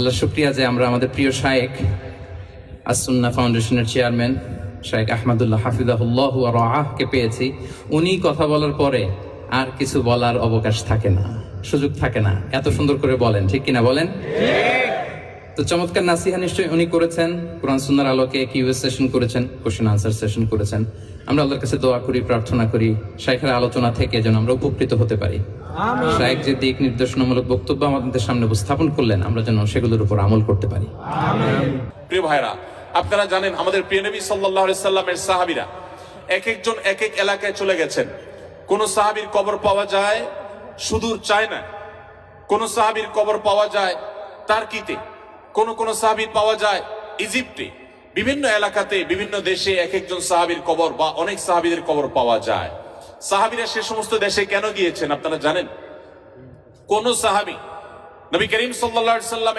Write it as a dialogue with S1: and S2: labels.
S1: আল্লাহ শুক্রিয়া যে আমরা আমাদের প্রিয় শায়েক আসুন্না ফাউন্ডেশনের চেয়ারম্যান, শায়েক আহমদুল্লাহ হাফিজাহুল্লাহ রাহকে পেয়েছি। উনি কথা বলার পরে আর কিছু বলার অবকাশ থাকে না, সুযোগ থাকে না। এত সুন্দর করে বলেন, ঠিক কিনা বলেন? তো চমৎকার নাসিহা নিশ্চয়ই উনি করেছেন। কোরআন সুন্নার আলোকে কিউএস সেশন করেছেন কোশ্চেন আনসার সেশন করেছেন। আমরা আল্লাহর কাছে দোয়া করি প্রার্থনা করি শাইখের আলোচনা থেকে যেন আমরা উপকৃত হতে পারি। শাইখ যে দিক নির্দেশনামূলক বক্তব্য আমাদের সামনে উপস্থাপন করলেন আমরা যেন সেগুলোর উপর আমল করতে পারি।
S2: প্রিয় ভাইরা আপনারা জানেন আমাদের প্রিয় নবী সাল্লাল্লাহু আলাইহি সাল্লামের সাহাবীরা এক একজন এক এক এলাকায় চলে গেছেন। কোন সাহাবীর কবর পাওয়া যায় সুদূর চায়না। কোন সাহাবীর কবর পাওয়া যায় তার তার্কিতে। কোন কোন সাহাবির পাওয়া যায় ইজিপ্টে। বিভিন্ন এলাকাতে, বিভিন্ন দেশে এক একজন সাহাবির কবর বা অনেক সাহাবিদের কবর পাওয়া যায়। সাহাবিরা সে সমস্ত দেশে কেন গিয়েছেন আপনারা জানেন? কোন সাহাবি নবী করিম সাল্লা সাল্লাম